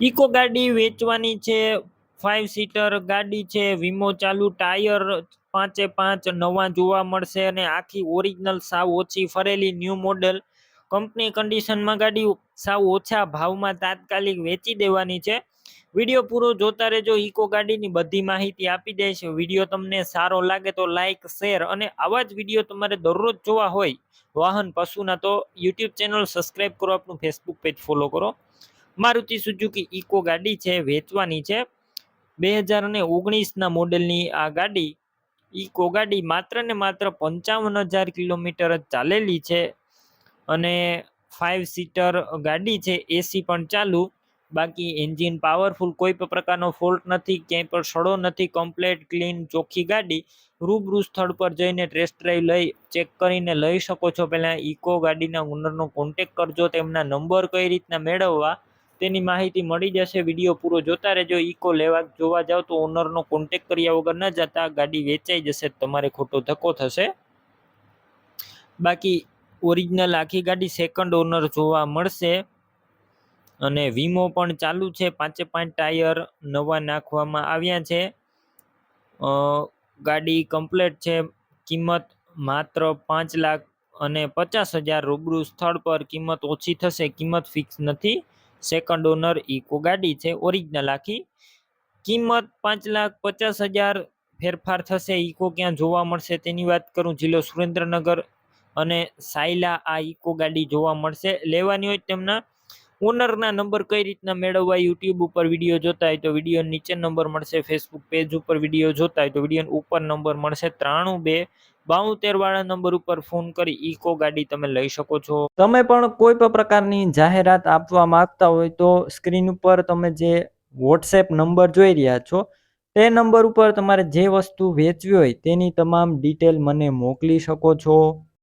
Eco ગાડી વેચવાની છે ફાઇવ સીટર ગાડી છે, વીમો ચાલુ, ટાયર પાંચે પાંચ, નવા જોવા મળશે અને આખી ઓરિજિનલ સાવ ઓછી ફરેલી ન્યૂ મોડલ કંપની કન્ડિશનમાં ગાડી સાવ ઓછા ભાવમાં તાત્કાલિક વેચી દેવાની છે. વીડિયો પૂરો જોતા રહેજો, ઇકો ગાડીની બધી માહિતી આપી દઈશ. વીડિયો તમને સારો લાગે તો લાઇક શેર અને આવા જ વીડિયો તમારે દરરોજ જોવા હોય, વાહન પશુના તો યુટ્યુબ ચેનલ સબસ્ક્રાઈબ કરો, આપણું ફેસબુક પેજ ફોલો કરો. મારુતિ સુઝુકી ઇકો ગાડી છે, વેચવાની છે. બે હજાર અને ઓગણીસના મોડેલની આ ગાડી ઇકો ગાડી માત્ર ને માત્ર પંચાવન હજાર કિલોમીટર જ ચાલેલી છે અને ફાઇવ સીટર ગાડી છે, એસી પણ ચાલુ. બાકી એન્જિન પાવરફુલ કોઈ પણ પ્રકારનો ફોલ્ટ નથી, ક્યાંય પણ સડો નથી કમ્પ્લેટ ક્લીન ચોખ્ખી ગાડી. રૂબરૂ સ્થળ પર જઈને ટેસ્ટ ડ્રાઈવ લઈ ચેક કરીને લઈ શકો છો. પહેલાં ઇકો ગાડીના ઓનરનો કોન્ટેક કરજો, તેમના નંબર કઈ રીતના મેળવવા તેની માહિતી મળી જશે. વીડિયો પૂરો જોતા રહેજો. ઇકો લેવા જોવા જાવ તો ઓનરનો કોન્ટેક કર્યા વગર ન જતા. ગાડી વેચાઈ જશે. તમારે ખોટો ધક્કો થશે. બાકી ઓરિજિનલ આખી ગાડી સેકન્ડ ઓનર જોવા મળશે. અને વીમો પણ ચાલુ છે. પાંચે પાંચ ટાયર નવા નાખવામાં આવ્યા છે. ગાડી કમ્પ્લેટ છે. કિંમત માત્ર પાંચ લાખ અને પચાસ હજાર રૂબરૂ સ્થળ પર કિંમત ઓછી થશે. કિંમત ફિક્સ નથી. સેકન્ડ ઓનર ઇકો ગાડી છે ઓરિજિનલ આખી. કિંમત પાંચ લાખ પચાસ હજાર ફેરફાર થશે ઇકો ક્યાં જોવા મળશે તેની વાત કરું, જિલ્લો સુરેન્દ્રનગર અને સાયલા આ ઇકો ગાડી જોવા મળશે. લેવાની હોય તેમના ઓનરના નંબર કઈ રીતના મેળવવા યુટ્યુબ ઉપર વીડિયો જોતા હોય તો વીડિયો નીચે નંબર મળશે ફેસબુક પેજ ઉપર વીડિયો જોતા હોય તો વીડિયો ઉપર નંબર મળશે ત્રાણું બે વાળા નંબર ઉપર ફોન કરી ઇકો ગાડી તમે લઈ શકો છો. તમે પણ કોઈ પણ પ્રકારની જાહેરાત આપવા માંગતા હોય તો સ્ક્રીન ઉપર તમે જે વોટ્સએપ નંબર જોઈ રહ્યા છો, તે નંબર ઉપર તમારે જે વસ્તુ વેચવી હોય તેની તમામ ડિટેલ મને મોકલી શકો છો.